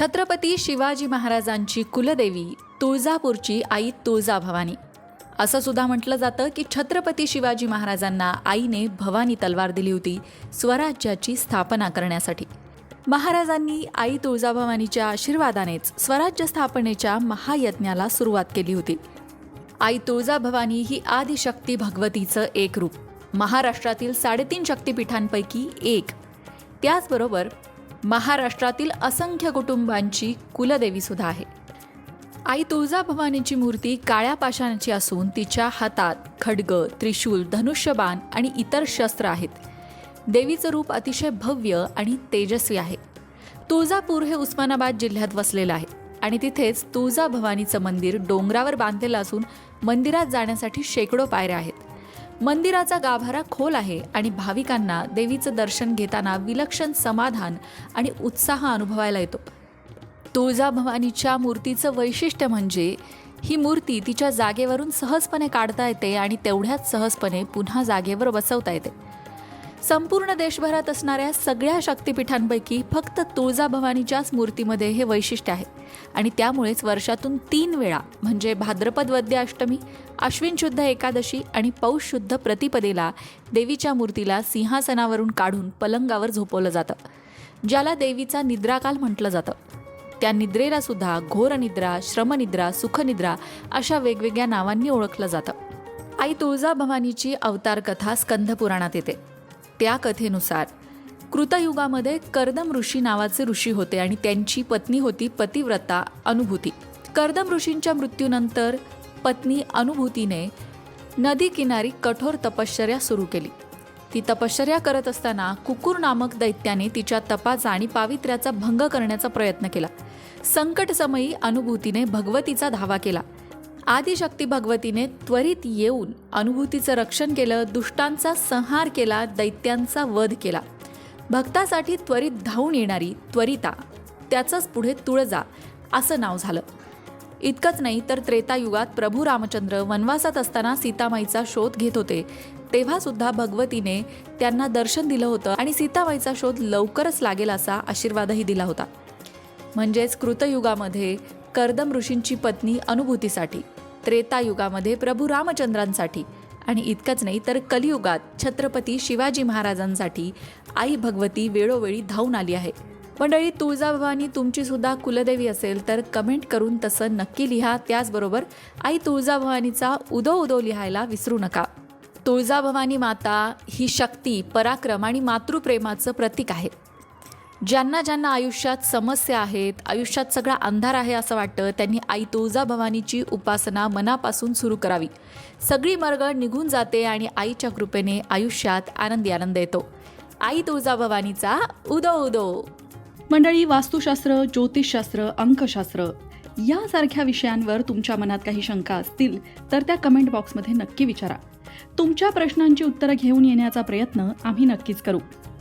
छत्रपती शिवाजी महाराजांची कुलदेवी तुळजापूरची आई तुळजाभवानी. असं सुद्धा म्हटलं जातं की छत्रपती शिवाजी महाराजांना आईने भवानी तलवार दिली होती स्वराज्याची स्थापना करण्यासाठी. महाराजांनी आई तुळजाभवानीच्या आशीर्वादानेच स्वराज्य स्थापनेच्या महायज्ञाला सुरुवात केली होती. आई तुळजाभवानी ही आदिशक्ती भगवतीचं एक रूप. महाराष्ट्रातील साडेतीन शक्तिपीठांपैकी एक. त्याचबरोबर महाराष्ट्रातील असंख्य कुटुंबांची कुलदेवी सुद्धा आहे. आई तुळजाभवानीची मूर्ती काळ्या पाषाणाची असून तिच्या हातात खडग त्रिशूल धनुष्यबाण आणि इतर शस्त्र आहेत. देवीचं रूप अतिशय भव्य आणि तेजस्वी आहे. तुळजापूर हे उस्मानाबाद जिल्ह्यात वसलेलं आहे आणि तिथेच तुळजाभवानीचं मंदिर डोंगरावर बांधलेलं असून मंदिरात जाण्यासाठी शेकडो पायऱ्या आहेत. मंदिराचा गाभारा खोल आहे आणि भाविकांना देवीचं दर्शन घेताना विलक्षण समाधान आणि उत्साह अनुभवायला येतो. तुळजाभवानीच्या मूर्तीचं वैशिष्ट्य म्हणजे ही मूर्ती तिच्या जागेवरून सहजपणे काढता येते आणि तेवढ्याच सहजपणे पुन्हा जागेवर बसवता येते. संपूर्ण देशभरात असणाऱ्या सगळ्या शक्तिपीठांपैकी फक्त तुळजाभवानीच्याच मूर्तीमध्ये हे वैशिष्ट्य आहे. आणि त्यामुळेच वर्षातून तीन वेळा म्हणजे भाद्रपद वद्य अष्टमी अश्विन शुद्ध एकादशी आणि पौष शुद्ध प्रतिपदेला देवीच्या मूर्तीला सिंहासनावरून काढून पलंगावर झोपवलं जातं ज्याला देवीचा निद्राकाल म्हटलं जातं. त्या निद्रेला सुद्धा घोर निद्रा श्रमनिद्रा सुखनिद्रा अशा वेगवेगळ्या नावांनी ओळखलं जातं. आई तुळजाभवानीची अवतार कथा स्कंधपुराणात येते. त्या कथेनुसार. कृतयुगामध्ये कर्दम ऋषी नावाचे ऋषी होते आणि त्यांची पत्नी होती पतिव्रता अनुभूती. कर्दम ऋषींच्या मृत्यूनंतर पत्नी अनुभूतीने नदी किनारी कठोर तपश्चर्या सुरू केली. ती तपश्चर्या करत असताना कुकुर नामक दैत्याने तिच्या तपाचा आणि पावित्र्याचा भंग करण्याचा प्रयत्न केला. संकटसमयी अनुभूतीने भगवतीचा धावा केला. आदिशक्ती भगवतीने त्वरित येऊन अनुभूतीचं रक्षण केलं दुष्टांचा संहार केला दैत्यांचा वध केला. भक्तासाठी त्वरित धावून येणारी त्वरिता त्याचंच पुढे तुळजा असं नाव झालं. इतकंच नाही तर त्रेतायुगात प्रभू रामचंद्र वनवासात असताना सीतामाईचा शोध घेत होते. तेव्हा सुद्धा भगवतीने त्यांना दर्शन दिलं होतं आणि सीतामाईचा शोध लवकरच लागेल असा आशीर्वादही दिला होता. म्हणजेच कृतयुगामध्ये कर्दम ऋषींची पत्नी अनुभूतीसाठी त्रेतायुगामध्ये प्रभू रामचंद्रांसाठी आणि इतकंच नाही तर कलियुगात छत्रपती शिवाजी महाराजांसाठी आई भगवती वेळोवेळी धावून आली आहे. मंडळी तुळजाभवानी तुमची सुद्धा कुलदेवी असेल तर कमेंट करून तसं नक्की लिहा. त्याचबरोबर आई तुळजाभवानीचा उदो उदो लिहायला विसरू नका. तुळजाभवानी माता ही शक्ती पराक्रम आणि मातृप्रेमाचं प्रतीक आहे. ज्यांना ज्यांना आयुष्यात समस्या आहेत आयुष्यात सगळा अंधार आहे असं वाटतं त्यांनी आई तुळजाभवानीची उपासना मनापासून सुरू करावी. सगळी मरगळ निघून जाते आणि आईच्या कृपेने आयुष्यात आनंदी आनंद येतो. आई तुळजाभवानीचा उदो उदो. मंडळी वास्तुशास्त्र ज्योतिषशास्त्र अंकशास्त्र यासारख्या विषयांवर तुमच्या मनात काही शंका असतील तर त्या कमेंट बॉक्समध्ये नक्की विचारा. तुमच्या प्रश्नांची उत्तरं घेऊन येण्याचा प्रयत्न आम्ही नक्कीच करू.